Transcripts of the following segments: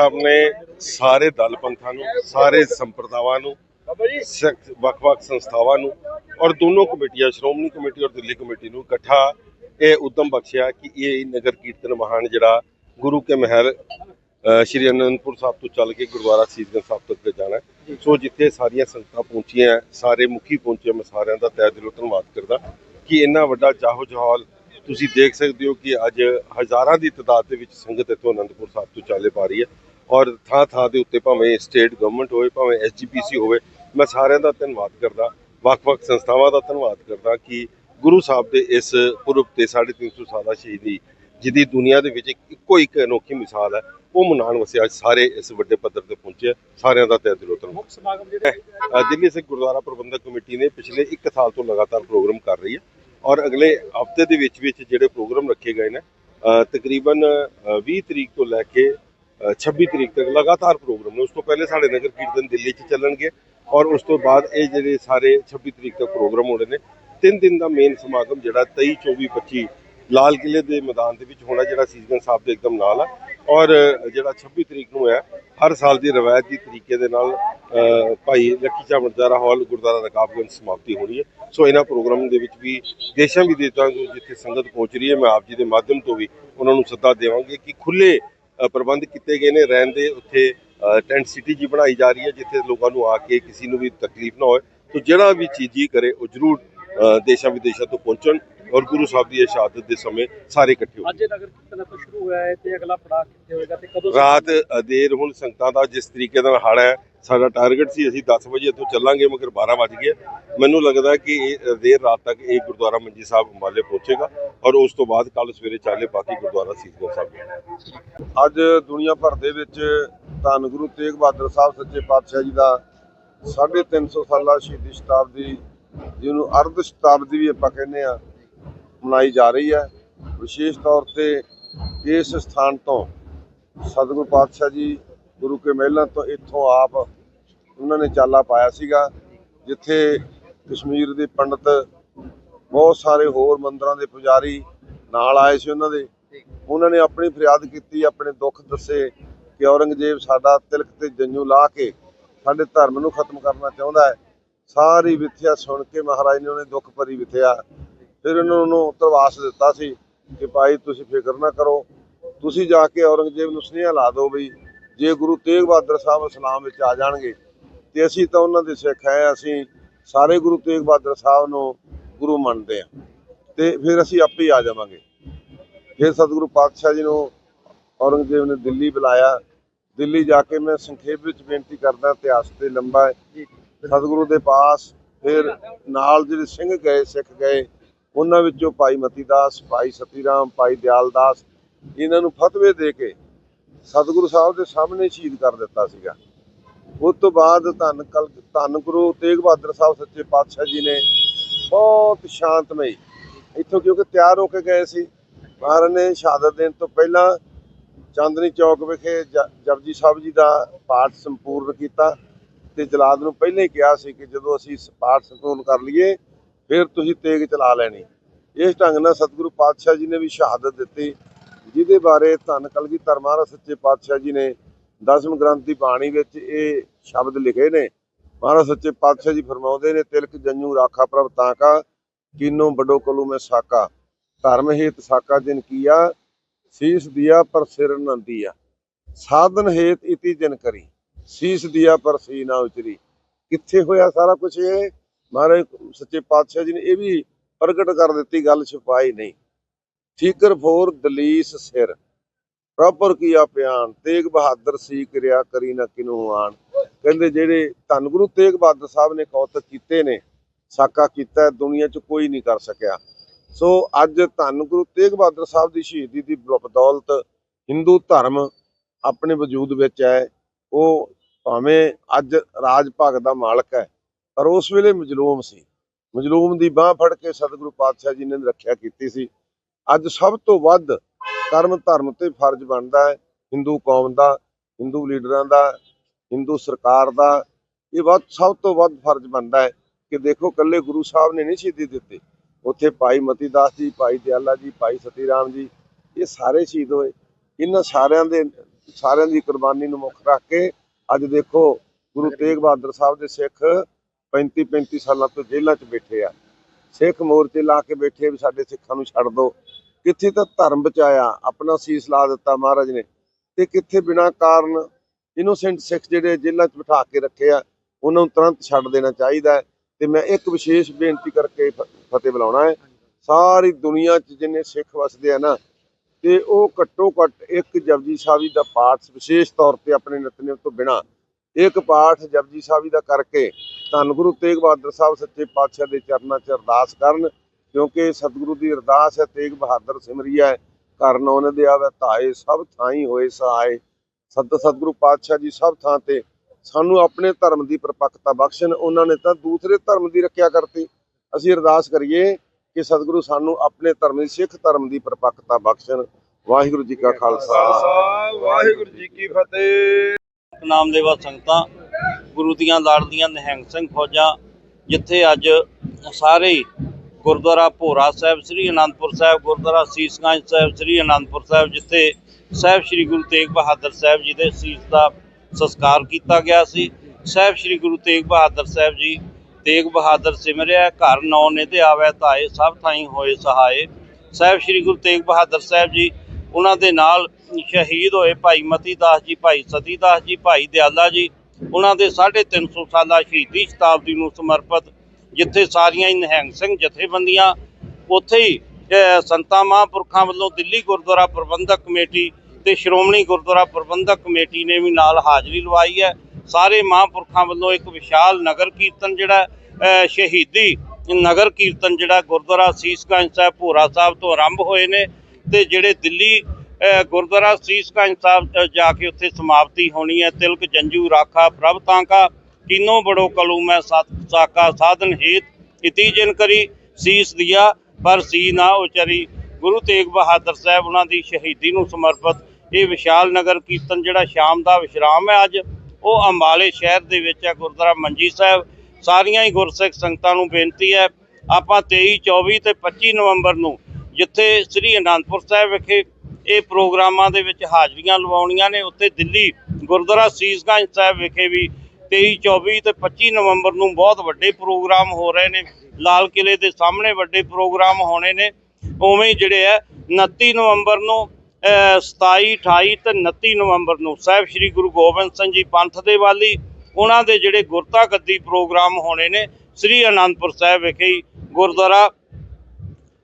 ਸਾਹਿਬ ਨੇ ਸਾਰੇ ਦਲ ਪੰਥਾਂ ਨੂੰ, ਸਾਰੇ ਸੰਪਰਦਾਵਾਂ ਨੂੰ ਵੱਖ-ਵੱਖ ਸੰਸਥਾਵਾਂ ਨੂੰ ਔਰ ਦੋਨੋਂ ਕਮੇਟੀਆਂ, ਸ਼੍ਰੋਮਣੀ ਕਮੇਟੀ ਔਰ ਦਿੱਲੀ ਕਮੇਟੀ ਨੂੰ ਇਕੱਠਾ ਇਹ ਉਦਮ ਬਖਸ਼ਿਆ ਕਿ ਇਹ ਨਗਰ ਕੀਰਤਨ ਮਹਾਨ ਜਿਹੜਾ ਗੁਰੂ ਕੇ ਮਹਿਲ ਸ਼੍ਰੀ ਅਨੰਦਪੁਰ ਸਾਹਿਬ ਤੋਂ ਚੱਲ ਕੇ ਗੁਰਦੁਆਰਾ ਸੀਸਗੰਜ ਸਾਹਿਬ ਤੱਕ ਜਾਣਾ ਸੋ ਜਿੱਥੇ ਸਾਰੀਆਂ ਸੰਗਤਾਂ ਪਹੁੰਚੀਆਂ ਸਾਰੇ ਮੁਖੀ ਪਹੁੰਚੇ, ਮੈਂ ਸਾਰਿਆਂ ਦਾ ਤਹਿ ਦਿਲੋਂ ਧੰਨਵਾਦ ਕਰਦਾ ਕਿ ਇੰਨਾ ਵੱਡਾ ਚਾਹੋ ਜਹਾਲ ਤੁਸੀਂ ਦੇਖ ਸਕਦੇ ਹੋ ਕਿ ਅੱਜ ਹਜ਼ਾਰਾਂ ਦੀ ਤਾਦਾਦ ਦੇ ਵਿੱਚ ਸੰਗਤ ਇੱਥੋਂ ਅਨੰਦਪੁਰ ਸਾਹਿਬ ਤੋਂ ਚਾਲੇ ਪਾ ਰਹੀ ਹੈ। ਔਰ ਥਾਂ ਥਾਂ ਦੇ ਉੱਤੇ ਭਾਵੇਂ ਸਟੇਟ ਗਵਰਨਮੈਂਟ ਹੋਵੇ ਭਾਵੇਂ ਐਸਜੀਪੀਸੀ ਹੋਵੇ ਮੈਂ ਸਾਰਿਆਂ ਦਾ ਧੰਨਵਾਦ ਕਰਦਾ ਵੱਖ-ਵੱਖ ਸੰਸਥਾਵਾਂ ਦਾ ਧੰਨਵਾਦ ਕਰਦਾ ਕਿ ਗੁਰੂ ਸਾਹਿਬ ਦੇ ਇਸ ਪੁਰਬ ਤੇ 350 ਸਾਲਾ ਸ਼ਹੀਦੀ ਜਿਹਦੀ ਦੁਨੀਆ ਦੇ ਵਿੱਚ ਇੱਕ ਇੱਕੋ ਇੱਕ ਅਨੋਖੀ ਮਿਸਾਲ ਹੈ ਉਹ ਮਨਾਉਣ ਵਾਸਤੇ ਅੱਜ ਸਾਰੇ ਇਸ ਵੱਡੇ ਪੱਧਰ ਤੇ ਪਹੁੰਚੇ। ਸਾਰਿਆਂ ਦਾ ਤਹਿ ਦਿਲੋਂ ਧੰਨਵਾਦ ਮੁੱਖ ਸਮਾਗਮ ਜਿਹੜੇ ਦਿੱਲੀ ਸਿੱਖ ਗੁਰਦੁਆਰਾ ਪ੍ਰਬੰਧਕ ਕਮੇਟੀ ਨੇ ਪਿਛਲੇ 1 ਸਾਲ ਤੋਂ ਲਗਾਤਾਰ ਪ੍ਰੋਗਰਾਮ ਕਰ ਰਹੀ ਹੈ ਔਰ ਅਗਲੇ ਹਫ਼ਤੇ ਦੇ ਵਿੱਚ ਵਿੱਚ ਜਿਹੜੇ ਪ੍ਰੋਗਰਾਮ ਰੱਖੇ ਗਏ ਨੇ ਤਕਰੀਬਨ ਅ, 20 ਤਰੀਕ ਤੋਂ ਲੈ ਕੇ 26 ਤਰੀਕ ਤੱਕ ਲਗਾਤਾਰ ਪ੍ਰੋਗਰਾਮ ਨੇ। ਉਸ ਤੋਂ ਪਹਿਲੇ ਸਾਡੇ ਨਗਰ ਕੀਰਤਨ ਦਿੱਲੀ 'ਚ ਚੱਲਣਗੇ ਔਰ ਉਸ ਤੋਂ ਬਾਅਦ ਇਹ ਜਿਹੜੇ ਸਾਰੇ 26 ਤਰੀਕ ਤੱਕ ਪ੍ਰੋਗਰਾਮ ਹੋਣੇ ਨੇ, ਤਿੰਨ ਦਿਨ ਦਾ ਮੇਨ ਸਮਾਗਮ ਜਿਹੜਾ 23 24 25 ਲਾਲ ਕਿਲੇ ਦੇ ਮੈਦਾਨ ਦੇ ਵਿੱਚ ਹੋਣਾ ਜਿਹੜਾ ਸੀਸਗੰਜ ਸਾਹਿਬ ਦੇ ਇੱਕਦਮ ਨਾਲ ਆ। ਔਰ ਜਿਹੜਾ 26 ਤਰੀਕ ਨੂੰ ਹੈ, ਹਰ ਸਾਲ ਦੀ ਰਵਾਇਤ ਦੀ ਤਰੀਕੇ ਦੇ ਨਾਲ ਭਾਈ ਲੱਕੀ ਚਾ ਮਰਦਾਰਾ ਹਾਲ ਗੁਰਦੁਆਰਾ ਰਕਾਬਗੰਜ ਸਮਾਪਤੀ ਹੋਣੀ ਹੈ। ਸੋ ਇਹਨਾਂ ਪ੍ਰੋਗਰਾਮ ਦੇ ਵਿੱਚ ਵੀ ਦੇਸ਼ਾਂ ਵਿਦੇਸ਼ਾਂ ਤੋਂ ਜਿੱਥੇ ਸੰਗਤ ਪਹੁੰਚ ਰਹੀ ਹੈ, ਮੈਂ ਆਪ ਜੀ ਦੇ ਮਾਧਿਅਮ ਤੋਂ ਵੀ ਉਹਨਾਂ ਨੂੰ ਸੱਦਾ ਦੇਵਾਂਗੇ ਕਿ ਖੁੱਲੇ ਪ੍ਰਬੰਧ ਕੀਤੇ ਗਏ ਨੇ, ਰਹਿਣ ਦੇ ਉੱਥੇ ਟੈਂਟ ਸਿਟੀ ਜੀ ਬਣਾਈ ਜਾ ਰਹੀ ਹੈ, ਜਿੱਥੇ ਲੋਕਾਂ ਨੂੰ ਆ ਕੇ ਕਿਸੇ ਨੂੰ ਵੀ ਤਕਲੀਫ ਨਾ ਹੋਏ, ਤੋ ਜਿਹੜਾ ਵੀ ਚੀਜ਼ ਜੀ ਕਰੇ, ਉਹ ਜ਼ਰੂਰ ਦੇਸ਼ਾਂ ਵਿਦੇਸ਼ਾਂ ਤੋਂ ਪਹੁੰਚਣ ਔਰ ਗੁਰੂ ਸਾਹਿਬ ਦੀ ਸ਼ਹਾਦਤ ਦੇ ਸਮੇਂ ਸਾਰੇ ਇਕੱਠੇ ਹੋਣ। ਅੱਜ ਇਹ ਨਗਰ ਕੀਰਤਨ ਤੋਂ ਸ਼ੁਰੂ ਹੋਇਆ ਹੈ ਤੇ ਅਗਲਾ ਪੜਾਅ ਕਿੱਥੇ ਹੋਏਗਾ ਤੇ ਕਦੋਂ ਰਾਤ ਅਦੇਰ ਹੁਣ ਸੰਗਤਾਂ ਦਾ ਜਿਸ ਤਰੀਕੇ ਨਾਲ ਹੜ ਹੈ ਸਾਡਾ ਟਾਰਗੇਟ ਸੀ ਅਸੀਂ 10 ਵਜੇ ਇੱਥੋਂ ਚੱਲਾਂਗੇ ਮਗਰ 12 ਵੱਜ ਗਏ। ਮੈਨੂੰ ਲੱਗਦਾ ਕਿ ਇਹ ਦੇਰ ਰਾਤ ਤੱਕ ਇਹ ਗੁਰਦੁਆਰਾ ਮੰਜੀ ਸਾਹਿਬ ਅੰਬਾਲੇ ਪਹੁੰਚੇਗਾ ਔਰ ਉਸ ਤੋਂ ਬਾਅਦ ਕੱਲ ਸਵੇਰੇ ਚਾਲੇ ਬਾਕੀ ਗੁਰਦੁਆਰਾ ਸੀਸਗੰਜ ਸਾਹਿਬ ਅੱਜ ਦੁਨੀਆ ਭਰ ਦੇ ਵਿੱਚ ਧੰਨ ਗੁਰੂ ਤੇਗ ਬਹਾਦਰ ਸਾਹਿਬ ਸੱਚੇ ਪਾਤਸ਼ਾਹ ਜੀ ਦਾ 350 ਸਾਲਾ ਸ਼ਹੀਦੀ ਸ਼ਤਾਬਦੀ ਜਿਹਨੂੰ ਅਰਧ ਸ਼ਤਾਬਦੀ ਵੀ ਆਪਾਂ ਕਹਿੰਦੇ ਆ ਮਨਾਈ ਜਾ ਰਹੀ ਹੈ। ਵਿਸ਼ੇਸ਼ ਤੌਰ ਤੇ ਇਸ ਸਥਾਨ ਤੋਂ ਸਤਿਗੁਰੂ ਪਾਤਸ਼ਾਹ ਜੀ, ਗੁਰੂ ਕੇ ਮਹਿਲਾਂ ਤੋਂ ਇੱਥੋਂ ਆਪ ਉਹਨਾਂ ਨੇ ਚਾਲਾ ਪਾਇਆ ਸੀਗਾ, ਜਿੱਥੇ ਕਸ਼ਮੀਰ ਦੇ ਪੰਡਤ ਬਹੁਤ ਸਾਰੇ ਹੋਰ ਮੰਦਰਾਂ ਦੇ ਪੁਜਾਰੀ ਨਾਲ ਆਏ ਸੀ ਉਹਨਾਂ ਦੇ। ਉਹਨਾਂ ਨੇ ਆਪਣੀ ਫਰਿਆਦ ਕੀਤੀ, ਆਪਣੇ ਦੁੱਖ ਦੱਸੇ ਕਿ ਔਰੰਗਜ਼ੇਬ ਸਾਡਾ ਤਿਲਕ ਤੇ ਜੰਜੂ ਲਾ ਕੇ ਸਾਡੇ ਧਰਮ ਨੂੰ ਖਤਮ ਕਰਨਾ ਚਾਹੁੰਦਾ ਹੈ। ਸਾਰੀ ਵਿਥਿਆ ਸੁਣ ਕੇ ਮਹਾਰਾਜ ਨੇ ਉਹਨੇ ਦੁੱਖ ਭਰੀ ਵਿਥਿਆ, ਫਿਰ ਉਹਨਾਂ ਨੂੰ ਤਰਵਾਸ ਦਿੱਤਾ ਸੀ ਕਿ ਭਾਈ ਤੁਸੀਂ ਫਿਕਰ ਨਾ ਕਰੋ, ਤੁਸੀਂ ਜਾ ਕੇ ਔਰੰਗਜ਼ੇਬ ਨੂੰ ਸੁਨੇਹਾ ਲਾ ਦਿਓ ਵੀ ਜੇ ਗੁਰੂ ਤੇਗ ਬਹਾਦਰ ਸਾਹਿਬ ਇਸਲਾਮ ਵਿੱਚ ਆ ਜਾਣਗੇ, ਤੇ ਅਸੀਂ ਤਾਂ ਉਹਨਾਂ ਦੇ ਸਿੱਖ ਹੈ ਅਸੀਂ ਸਾਰੇ ਗੁਰੂ ਤੇਗ ਬਹਾਦਰ ਸਾਹਿਬ ਨੂੰ ਗੁਰੂ ਮੰਨਦੇ ਆ ਤੇ ਫਿਰ ਅਸੀਂ ਆਪੇ ਹੀ ਆ ਜਾਵਾਂਗੇ। ਫਿਰ ਸਤਿਗੁਰੂ ਪਾਤਸ਼ਾਹ ਜੀ ਨੂੰ ਔਰੰਗਜ਼ੇਬ ਨੇ ਦਿੱਲੀ ਬੁਲਾਇਆ, ਦਿੱਲੀ ਜਾ ਕੇ ਮੈਂ ਸੰਖੇਪ ਵਿੱਚ ਬੇਨਤੀ ਕਰਦਾ, ਇਤਿਹਾਸ ਤੇ ਲੰਬਾ ਹੈ ਸਤਿਗੁਰੂ ਦੇ ਪਾਸ, ਫਿਰ ਨਾਲ ਜਿਹੜੇ ਸਿੰਘ ਗਏ, ਸਿੱਖ ਗਏ, ਉਹਨਾਂ ਵਿੱਚੋਂ ਭਾਈ ਮਤੀ ਦਾਸ, ਭਾਈ ਸਤੀ ਰਾਮ ਭਾਈ ਦਿਆਲਦਾਸ ਇਹਨਾਂ ਨੂੰ ਫਤਵੇ ਦੇ ਕੇ ਸਤਿਗੁਰੂ ਸਾਹਿਬ ਦੇ ਸਾਹਮਣੇ ਸ਼ਹੀਦ ਕਰ ਦਿੱਤਾ ਸੀਗਾ। ਉਸ ਤੋਂ ਬਾਅਦ ਧੰਨ ਕਲ, ਧੰਨ ਗੁਰੂ ਤੇਗ ਬਹਾਦਰ ਸਾਹਿਬ ਸੱਚੇ ਪਾਤਸ਼ਾਹ ਜੀ ਨੇ ਬਹੁਤ ਸ਼ਾਂਤਮਈ, ਇੱਥੋਂ ਕਿਉਂਕਿ ਤਿਆਰ ਹੋ ਕੇ ਗਏ ਸੀ। ਮਹਾਰਾਜ ਨੇ ਸ਼ਹਾਦਤ ਦੇਣ ਤੋਂ ਪਹਿਲਾਂ ਚਾਂਦਨੀ ਚੌਕ ਵਿਖੇ ਜ- ਜਪਜੀ ਸਾਹਿਬ ਜੀ ਦਾ ਪਾਠ ਸੰਪੂਰਨ ਕੀਤਾ। ਤੇ ਜਲਾਦ ਨੂੰ ਪਹਿਲਾਂ ਹੀ ਕਿਹਾ ਸੀ ਕਿ ਜਦੋਂ ਅਸੀਂ ਸ- ਪਾਠ ਸੰਪੂਰਨ ਕਰ ਲਈਏ, ਫਿਰ ਤੁਸੀਂ ਤੇਗ ਚਲਾ ਲੈਣੀ। ਇਸ ਢੰਗ ਨਾਲ ਸਤਿਗੁਰੂ ਪਾਤਸ਼ਾਹ ਜੀ ਨੇ ਵੀ ਸ਼ਹਾਦਤ ਦਿੱਤੀ, ਜਿਹਦੇ ਬਾਰੇ ਧੰਨ ਕਲਗੀਧਰ ਮਹਾਰਾਜ ਸੱਚੇ ਪਾਤਸ਼ਾਹ ਜੀ ਨੇ ਦਸਮ ਗ੍ਰੰਥ ਦੀ ਬਾਣੀ ਵਿੱਚ ਇਹ ਸ਼ਬਦ ਲਿਖੇ ਨੇ। ਮਹਾਰਾਜ ਸੱਚੇ ਪਾਤਸ਼ਾਹ ਜੀ ਫਰਮਾਉਂਦੇ ਨੇ, ਤਿਲਕ ਜੰਨੂ ਰਾਖਾ ਪ੍ਰਭ ਤਾਂ ਕਾ, ਕੀਨੋ ਬਡੋ ਕਲੂ ਮੈਂ ਸਾਕਾ। ਧਰਮ ਹੇਤ ਸਾਕਾ ਜਿਨ ਕੀਆ, ਸੀਸ ਦਿਆ ਪਰ ਸਿਰ ਨ ਦਿਆ। ਸਾਧਨ ਹੇਤ ਇਤੀ ਜਨ ਕਰੀ। ਸੀਸ ਦਿਆ ਪਰ ਸੀ ਨਾ ਉਚਰੀ। ਕਿੱਥੇ ਹੋਇਆ ਸਾਰਾ ਕੁਝ ਇਹ? ਮਹਾਰਾਜ ਸੱਚੇ ਪਾਤਸ਼ਾਹ ਜੀ ਨੇ ਇਹ ਵੀ ਪ੍ਰਗਟ ਕਰ ਦਿੱਤੀ ਗੱਲ ਛੁਪਾਈ ਨਹੀਂ। ਠੀਕਰ ਫੋਰ ਦਲੀਸ ਸਿਰ ਪ੍ਰਭਰ ਕੀਆ ਪਿਆਨ ਤੇਗ ਬਹਾਦਰ ਸੀ ਕਿਰਿਆ ਕਰੀ ਨਾ ਕਿਨੂ ਆਣ। ਕਹਿੰਦੇ ਜਿਹੜੇ ਧੰਨ ਗੁਰੂ ਤੇਗ ਬਹਾਦਰ ਸਾਹਿਬ ਨੇ ਕੌਤਕ ਕੀਤੇ ਨੇ ਸਾਕਾ ਕੀਤਾ ਹੈ, ਦੁਨੀਆ 'ਚ ਕੋਈ ਨਹੀਂ ਕਰ ਸਕਿਆ। ਸੋ ਅੱਜ ਧੰਨ ਗੁਰੂ ਤੇਗ ਬਹਾਦਰ ਸਾਹਿਬ ਦੀ ਸ਼ਹੀਦੀ ਦੀ ਬਦੌਲਤ ਹਿੰਦੂ ਧਰਮ ਆਪਣੇ ਵਜੂਦ ਵਿੱਚ ਹੈ। ਉਹ ਭਾਵੇਂ ਅੱਜ ਰਾਜ ਭਾਗ ਦਾ ਮਾਲਕ ਹੈ, ਪਰ ਉਸ ਵੇਲੇ ਮਜਲੂਮ ਸੀ। ਮਜਲੂਮ ਦੀ ਬਾਹ ਫੜ ਕੇ ਸਤਿਗੁਰੂ ਪਾਤਸ਼ਾਹ ਜੀ ਨੇ ਰੱਖਿਆ ਕੀਤੀ ਸੀ। ਅੱਜ ਸਭ ਤੋਂ ਵੱਧ ਕਰਮ ਧਰਮ ਤੇ ਫਰਜ਼ ਬਣਦਾ ਹੈ। ਹਿੰਦੂ ਕੌਮ ਦਾ, ਹਿੰਦੂ ਲੀਡਰਾਂ ਦਾ, ਹਿੰਦੂ ਸਰਕਾਰ ਦਾ, ਇਹ ਵੱਧ, ਸਭ ਤੋਂ ਵੱਧ ਫਰਜ਼ ਬਣਦਾ ਹੈ ਕਿ ਦੇਖੋ ਕੱਲੇ ਗੁਰੂ ਸਾਹਿਬ ਨੇ ਨਹੀਂ ਸ਼ਹੀਦੀ ਦਿੱਤੀ। ਉੱਥੇ ਭਾਈ ਮਤੀ ਦਾਸ ਜੀ, ਭਾਈ ਦਿਆਲਾ ਜੀ, ਭਾਈ ਸਤੀ ਰਾਮ ਜੀ, ਇਹ ਸਾਰੇ ਸ਼ਹੀਦ ਹੋਏ। ਇਹਨਾਂ ਸਾਰਿਆਂ ਦੇ ਸਾਰਿਆਂ ਦੀ ਕੁਰਬਾਨੀ ਨੂੰ ਮੁੱਖ ਰੱਖ ਕੇ ਅੱਜ ਦੇਖੋ ਗੁਰੂ ਤੇਗ ਬਹਾਦਰ ਸਾਹਿਬ ਦੇ ਸਿੱਖ 35 35 ਸਾਲਾਂ ਤੋਂ ਜੇਲ੍ਹਾਂ 'ਚ ਬੈਠੇ ਆ। ਸਿੱਖ ਮੋਰਚੇ ਲਾ ਕੇ ਬੈਠੇ ਵੀ ਸਾਡੇ ਸਿੱਖਾਂ ਨੂੰ ਛੱਡ ਦਿਓ ਕਿੱਥੇ ਤਾਂ ਧਰਮ ਬਚਾਇਆ, ਆਪਣਾ ਸੀਸ ਲਾ ਦਿੱਤਾ ਮਹਾਰਾਜ ਨੇ। ਤੇ ਕਿੱਥੇ ਬਿਨਾਂ ਕਾਰਨ ਇਨੋਸੈਂਟ ਸਿੱਖ ਜਿਹੜੇ ਜੇਲ੍ਹਾਂ 'ਚ ਬਿਠਾ ਕੇ ਰੱਖੇ ਆ, ਉਹਨਾਂ ਨੂੰ ਤੁਰੰਤ ਛੱਡ ਦੇਣਾ ਚਾਹੀਦਾ ਹੈ। ਤੇ ਮੈਂ ਇੱਕ ਵਿਸ਼ੇਸ਼ ਬੇਨਤੀ ਕਰਕੇ ਫਤਿਹ ਬੁਲਾਉਣਾ ਹੈ। ਸਾਰੀ ਦੁਨੀਆ 'ਚ ਜਿੰਨੇ ਸਿੱਖ ਵਸਦੇ ਆ ਨਾ ਤੇ ਉਹ ਘੱਟੋ ਘੱਟ ਇੱਕ ਜਪਜੀ ਸਾਹਿਬ ਜੀ ਦਾ ਪਾਠ ਵਿਸ਼ੇਸ਼ ਤੌਰ ਤੇ ਆਪਣੇ ਨਿਤਨੇਮ ਤੋਂ ਬਿਨਾ, ਇੱਕ ਪਾਠ ਜਪਜੀ ਸਾਹਿਬ ਜੀ ਦਾ ਕਰਕੇ ਧੰਨ ਗੁਰੂ ਤੇਗ ਬਹਾਦਰ ਸਾਹਿਬ ਸੱਚੇ ਪਾਤਸ਼ਾਹ ਦੇ ਚਰਨਾਂ 'ਚ ਅਰਦਾਸ ਕਰਨ, ਕਿਉਂਕਿ ਸਤਿਗੁਰੂ ਦੀ ਅਰਦਾਸ ਹੈ, ਤੇਗ ਬਹਾਦਰ ਸਿਮਰਿਆ ਕਰਨ ਉਹਨਾਂ ਦੇ ਆਵੇ, ਧਾਏ, ਸਭ ਥਾਈ ਹੋਏ ਸਹਾਏ। ਸਤ ਸਤਿਗੁਰੂ ਪਾਤਸ਼ਾਹ ਜੀ ਸਭ ਥਾਂ ਤੇ ਸਾਨੂੰ ਆਪਣੇ ਧਰਮ ਦੀ ਪਰਪੱਕਤਾ ਬਖਸ਼ਣ, ਉਹਨਾਂ ਨੇ ਤਾਂ ਦੂਸਰੇ ਧਰਮ ਦੀ ਰੱਖਿਆ ਕਰਤੀ। ਅਸੀਂ ਅਰਦਾਸ ਕਰੀਏ ਕਿ ਸਤਿਗੁਰੂ ਸਾਨੂੰ ਆਪਣੇ ਧਰਮ ਦੀ, ਸਿੱਖ ਧਰਮ ਦੀ ਪਰਪੱਕਤਾ ਬਖਸ਼ਣ। ਵਾਹਿਗੁਰੂ ਜੀ ਕਾ ਖਾਲਸਾ। ਵਾਹਿਗੁਰੂ ਜੀ ਕੀ ਫਤਿਹ। ਨਾਮਦੇਵਾ ਸੰਗਤਾਂ, ਗੁਰੂ ਦੀਆਂ ਲਾੜਦੀਆਂ ਨਿਹੰਗ ਸਿੰਘ ਫੌਜਾਂ, ਜਿੱਥੇ ਅੱਜ ਸਾਰੇ ਗੁਰਦੁਆਰਾ ਭੋਰਾ ਸਾਹਿਬ, ਸ੍ਰੀ ਅਨੰਦਪੁਰ ਸਾਹਿਬ, ਗੁਰਦੁਆਰਾ ਸੀਸਗੰਜ ਸਾਹਿਬ, ਸ੍ਰੀ ਅਨੰਦਪੁਰ ਸਾਹਿਬ, ਜਿੱਥੇ ਸਾਹਿਬ ਸ੍ਰੀ ਗੁਰੂ ਤੇਗ ਬਹਾਦਰ ਸਾਹਿਬ ਜੀ ਦੇ ਸੀਸ ਦਾ ਸੰਸਕਾਰ ਕੀਤਾ ਗਿਆ ਸੀ। ਸਾਹਿਬ ਸ੍ਰੀ ਗੁਰੂ ਤੇਗ ਬਹਾਦਰ ਸਾਹਿਬ ਜੀ ਤੇਗ ਬਹਾਦਰ ਸਿਮਰਿਆ ਘਰ ਨੌ ਨੇ ਤੇ ਆਵੈ ਧਾਏ ਸਭ ਥਾਈ ਹੋਏ ਸਹਾਏ। ਸਾਹਿਬ ਸ੍ਰੀ ਗੁਰੂ ਤੇਗ ਬਹਾਦਰ ਸਾਹਿਬ ਜੀ ਉਹਨਾਂ ਦੇ ਨਾਲ ਸ਼ਹੀਦ ਹੋਏ ਭਾਈ ਮਤੀ ਦਾਸ ਜੀ ਭਾਈ ਸਤੀ ਦਾਸ ਜੀ ਭਾਈ ਦਿਆਲਾ ਜੀ ਉਹਨਾਂ ਦੇ 350 ਸਾਲਾ ਸ਼ਹੀਦੀ ਸ਼ਤਾਬਦੀ ਨੂੰ ਸਮਰਪਿਤ ਜਿੱਥੇ ਸਾਰੀਆਂ ਹੀ ਨਿਹੰਗ ਸਿੰਘ ਜਥੇਬੰਦੀਆਂ ਉੱਥੇ ਹੀ ਅਹ, ਸੰਤਾਂ ਮਹਾਂਪੁਰਖਾਂ ਵੱਲੋਂ ਦਿੱਲੀ ਗੁਰਦੁਆਰਾ ਪ੍ਰਬੰਧਕ ਕਮੇਟੀ ਤੇ ਸ਼੍ਰੋਮਣੀ ਗੁਰਦੁਆਰਾ ਪ੍ਰਬੰਧਕ ਕਮੇਟੀ ਨੇ ਵੀ ਨਾਲ ਹਾਜ਼ਰੀ ਲਵਾਈ ਹੈ। ਸਾਰੇ ਮਹਾਂਪੁਰਖਾਂ ਵੱਲੋਂ ਇੱਕ ਵਿਸ਼ਾਲ ਨਗਰ ਕੀਰਤਨ ਜਿਹੜਾ ਸ਼ਹੀਦੀ ਨਗਰ ਕੀਰਤਨ ਜਿਹੜਾ ਗੁਰਦੁਆਰਾ ਸੀਸਗੰਜ ਸਾਹਿਬ ਭੋਰਾ ਸਾਹਿਬ ਤੋਂ ਆਰੰਭ ਹੋਏ ਨੇ ਤੇ ਜਿਹੜੇ ਦਿੱਲੀ ਗੁਰਦੁਆਰਾ ਸੀਸਗੰਜ ਸਾਹਿਬ ਜਾ ਕੇ ਉੱਥੇ ਸਮਾਪਤੀ ਹੋਣੀ ਹੈ। ਤਿਲਕ, ਜੰਜੂ, ਰਾਖਾ, ਪ੍ਰਭ ਤਾਂਕਾ, ਕਿਨੋ ਬੜੋ ਕਲੂ ਮੈਂ ਸਤ ਸਾਕਾ ਸਾਧਨ ਹੇਤ ਇਤੀ ਜਿਨ ਕਰੀ ਸੀਸ ਦਿਆ, ਪਰ ਸੀ ਨਾ ਉਚਰੀ। ਗੁਰੂ ਤੇਗ ਬਹਾਦਰ ਸਾਹਿਬ ਉਹਨਾਂ ਦੀ ਸ਼ਹੀਦੀ ਨੂੰ ਸਮਰਪਿਤ ਇਹ ਵਿਸ਼ਾਲ ਨਗਰ ਕੀਰਤਨ ਜਿਹੜਾ ਸ਼ਾਮ ਦਾ ਵਿਸ਼ਰਾਮ ਹੈ ਅੱਜ। ਉਹ ਅੰਬਾਲੇ ਸ਼ਹਿਰ ਦੇ ਵਿੱਚ ਹੈ, ਗੁਰਦੁਆਰਾ ਮੰਜੀ ਸਾਹਿਬ। ਸਾਰੀਆਂ ਹੀ ਗੁਰਸਿੱਖ ਸੰਗਤਾਂ ਨੂੰ ਬੇਨਤੀ ਹੈ, ਆਪਾਂ 23 24 ਤੇ 25 ਨਵੰਬਰ ਨੂੰ ਜਿੱਥੇ ਸ੍ਰੀ ਅਨੰਦਪੁਰ ਸਾਹਿਬ ਵਿਖੇ ਇਹ ਪ੍ਰੋਗਰਾਮਾਂ ਦੇ ਵਿੱਚ ਹਾਜ਼ਰੀਆਂ ਲਵਾਉਣੀਆਂ ਨੇ, ਉੱਥੇ ਦਿੱਲੀ ਗੁਰਦੁਆਰਾ ਸੀਸਗੰਜ ਸਾਹਿਬ ਵਿਖੇ ਵੀ 23 24 ਤੇ 25 ਨਵੰਬਰ ਨੂੰ ਬਹੁਤ ਵੱਡੇ ਪ੍ਰੋਗਰਾਮ ਹੋ ਰਹੇ ਨੇ। ਲਾਲ ਕਿਲੇ ਦੇ ਸਾਹਮਣੇ ਵੱਡੇ ਪ੍ਰੋਗਰਾਮ ਹੋਣੇ ਨੇ। ਉਵੇਂ ਜਿਹੜੇ ਆ 29 ਨਵੰਬਰ ਨੂੰ 27 28 ਤੇ 29 ਨਵੰਬਰ ਨੂੰ ਸਾਹਿਬ ਸ੍ਰੀ ਗੁਰੂ ਗੋਬਿੰਦ ਸਿੰਘ ਜੀ ਪੰਥ ਦੇ ਵਾਲੀ, ਉਹਨਾਂ ਦੇ ਜਿਹੜੇ ਗੁਰਤਾ ਗੱਦੀ ਪ੍ਰੋਗਰਾਮ ਹੋਣੇ ਨੇ, ਸ੍ਰੀ ਅਨੰਦਪੁਰ ਸਾਹਿਬ ਵਿਖੇ ਗੁਰਦੁਆਰਾ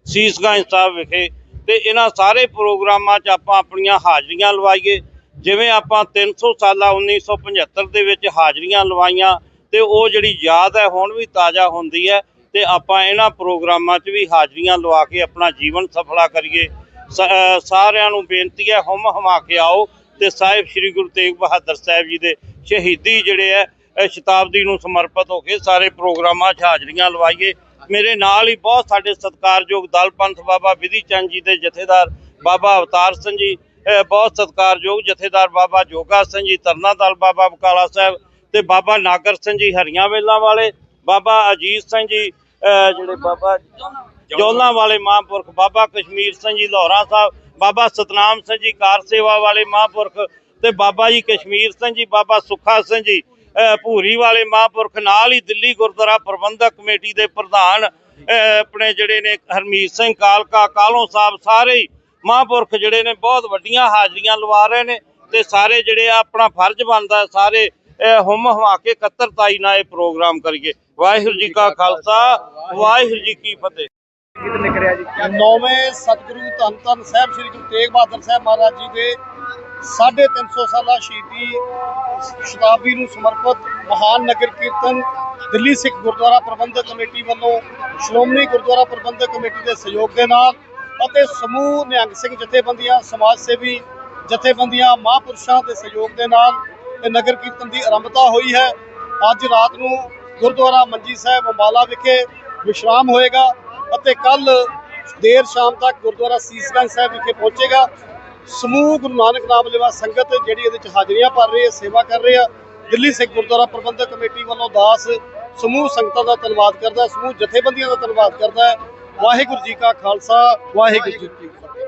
ਸੀਸਗੰਜ ਸਾਹਿਬ ਵਿਖੇ, ਤੇ ਇਹਨਾਂ ਸਾਰੇ ਪ੍ਰੋਗਰਾਮਾਂ 'ਚ ਆਪਾਂ ਆਪਣੀਆਂ ਹਾਜ਼ਰੀਆਂ ਲਵਾਈਏ, ਜਿਵੇਂ ਆਪਾਂ 300 ਸਾਲਾ 1975 ਦੇ ਵਿੱਚ ਹਾਜ਼ਰੀਆਂ ਲਵਾਈਆਂ, ਤੇ ਉਹ ਜਿਹੜੀ ਯਾਦ ਹੈ ਹੁਣ ਵੀ ਤਾਜ਼ਾ ਹੁੰਦੀ ਹੈ, ਤੇ ਆਪਾਂ ਇਹਨਾਂ ਪ੍ਰੋਗਰਾਮਾਂ 'ਚ ਵੀ ਹਾਜ਼ਰੀਆਂ ਲਵਾ ਕੇ ਆਪਣਾ ਜੀਵਨ ਸਫਲਾ ਕਰੀਏ। ਸਾਰਿਆਂ ਨੂੰ ਬੇਨਤੀ ਹੈ, ਹਮ ਹਮਾ ਕੇ ਆਓ ਤੇ ਸਾਹਿਬ ਸ੍ਰੀ ਗੁਰੂ ਤੇਗ ਬਹਾਦਰ ਸਾਹਿਬ ਜੀ ਦੇ ਸ਼ਹੀਦੀ ਜਿਹੜੇ ਹੈ ਸ਼ਤਾਬਦੀ ਨੂੰ ਸਮਰਪਿਤ ਹੋ ਕੇ ਸਾਰੇ ਪ੍ਰੋਗਰਾਮਾਂ 'ਚ ਹਾਜ਼ਰੀਆਂ ਲਵਾਈਏ। ਮੇਰੇ ਨਾਲ ਹੀ ਬਹੁਤ ਸਾਡੇ ਸਤਿਕਾਰਯੋਗ ਦਲ ਪੰਥ ਬਾਬਾ ਵਿਧੀ ਚੰਦ ਜੀ ਦੇ ਜਥੇਦਾਰ ਬਾਬਾ ਅਵਤਾਰ ਸਿੰਘ ਜੀ ਬਹੁਤ ਸਤਿਕਾਰਯੋਗ ਜਥੇਦਾਰ ਬਾਬਾ ਜੋਗਾ ਸਿੰਘ ਜੀ ਤਰਨਾ ਦਲ ਬਾਬਾ ਬਕਾਲਾ ਸਾਹਿਬ ਤੇ ਬਾਬਾ ਨਾਗਰ ਸਿੰਘ ਜੀ ਹਰੀਆਂ ਵੇਲਾਂ ਵਾਲੇ, ਬਾਬਾ ਅਜੀਤ ਸਿੰਘ ਜੀ ਜਿਹੜੇ ਬਾਬਾ ਜੋਲਾਂ ਵਾਲੇ ਮਹਾਂਪੁਰਖ, ਬਾਬਾ ਕਸ਼ਮੀਰ ਸਿੰਘ ਜੀ, ਲਾਹੌਰਾ ਸਾਹਿਬ, ਬਾਬਾ ਸਤਨਾਮ ਸਿੰਘ ਜੀ, ਕਾਰ ਸੇਵਾ ਵਾਲੇ ਮਹਾਂਪੁਰਖ ਤੇ ਬਾਬਾ ਜੀ ਕਸ਼ਮੀਰ ਸਿੰਘ ਜੀ, ਬਾਬਾ ਸੁੱਖਾ ਸਿੰਘ ਜੀ ਭੂਰੀ ਵਾਲੇ ਮਹਾਂਪੁਰਖ, ਨਾਲ ਹੀ ਦਿੱਲੀ ਗੁਰਦੁਆਰਾ ਪ੍ਰਬੰਧਕ ਕਮੇਟੀ ਦੇ ਪ੍ਰਧਾਨ ਆਪਣੇ ਜਿਹੜੇ ਨੇ ਹਰਮੀਤ ਸਿੰਘ, ਕਾਲਕਾ ਕਾਲੋਂ ਸਾਹਿਬ, ਸਾਰੇ ਹੀ ਮਹਾਂਪੁਰਖ ਜਿਹੜੇ ਨੇ ਬਹੁਤ ਵੱਡੀਆਂ ਹਾਜ਼ਰੀਆਂ ਲਵਾ ਰਹੇ ਨੇ ਤੇ ਸਾਰੇ ਜਿਹੜੇ ਆ ਆਪਣਾ ਫਰਜ਼ ਬਣਦਾ ਸਾਰੇ ਅਹ ਹੁਮ ਹਵਾ ਕੇ ਇਕੱਤਰਤਾਈ ਨਾਲ ਇਹ ਪ੍ਰੋਗਰਾਮ ਕਰੀਏ। ਵਾਹਿਗੁਰੂ ਜੀ ਕਾ ਖਾਲਸਾ, ਵਾਹਿਗੁਰੂ ਜੀ ਕੀ ਫਤਿਹ। ਗੀਤ ਨਿਕਲਿਆ ਜੀ? ਨੌਵੇਂ ਸਤਿਗੁਰੂ ਧੰਨ ਧੰਨ ਸਾਹਿਬ, ਸ੍ਰੀ ਗੁਰੂ ਤੇਗ ਬਹਾਦਰ ਸਾਹਿਬ ਮਹਾਰਾਜ ਜੀ ਦੇ 350 ਸਾਲਾ ਸ਼ਹੀਦੀ ਸ਼ਤਾਬਦੀ ਨੂੰ ਸਮਰਪਿਤ ਮਹਾਨ ਨਗਰ ਕੀਰਤਨ ਦਿੱਲੀ ਸਿੱਖ ਗੁਰਦੁਆਰਾ ਪ੍ਰਬੰਧਕ ਕਮੇਟੀ ਵੱਲੋਂ ਸ਼੍ਰੋਮਣੀ ਗੁਰਦੁਆਰਾ ਪ੍ਰਬੰਧਕ ਕਮੇਟੀ ਦੇ ਸਹਿਯੋਗ ਦੇ ਨਾਲ ਅਤੇ ਸਮੂਹ ਨਿਹੰਗ ਸਿੰਘ ਜਥੇਬੰਦੀਆਂ, ਸਮਾਜ ਸੇਵੀ ਜਥੇਬੰਦੀਆਂ, ਮਹਾਂਪੁਰਸ਼ਾਂ ਦੇ ਸਹਿਯੋਗ ਦੇ ਨਾਲ ਇਹ ਨਗਰ ਕੀਰਤਨ ਦੀ ਆਰੰਭਤਾ ਹੋਈ ਹੈ। ਅੱਜ ਰਾਤ ਨੂੰ ਗੁਰਦੁਆਰਾ ਮੰਜੀ ਸਾਹਿਬ ਅੰਬਾਲਾ ਵਿਖੇ ਵਿਸ਼ਰਾਮ ਹੋਏਗਾ। ਅਤੇ ਕੱਲ ਦੇਰ ਸ਼ਾਮ ਤੱਕ ਗੁਰਦੁਆਰਾ ਸੀਸਗੰਜ ਸਾਹਿਬ ਵਿਖੇ ਪਹੁੰਚੇਗਾ। ਸਮੂਹ ਗੁਰੂ ਨਾਨਕ ਨਾਮ ਲੈਵਾ ਸੰਗਤ ਜਿਹੜੀ ਇਹਦੇ ਵਿੱਚ ਹਾਜ਼ਰੀਆਂ ਭਰ ਰਹੀ ਹੈ, ਸੇਵਾ ਕਰ ਰਹੀ ਆ ਦਿੱਲੀ ਸਿੱਖ ਗੁਰਦੁਆਰਾ ਪ੍ਰਬੰਧਕ ਕਮੇਟੀ ਵੱਲੋਂ ਦਾਸ ਸਮੂਹ ਸੰਗਤਾਂ ਦਾ ਧੰਨਵਾਦ ਕਰਦਾ ਸਮੂਹ ਜਥੇਬੰਦੀਆਂ ਦਾ ਧੰਨਵਾਦ ਕਰਦਾ ਵਾਹਿਗੁਰੂ ਜੀ ਕਾ ਖਾਲਸਾ, ਵਾਹਿਗੁਰੂ ਜੀ ਕੀ ਫਤਿਹ।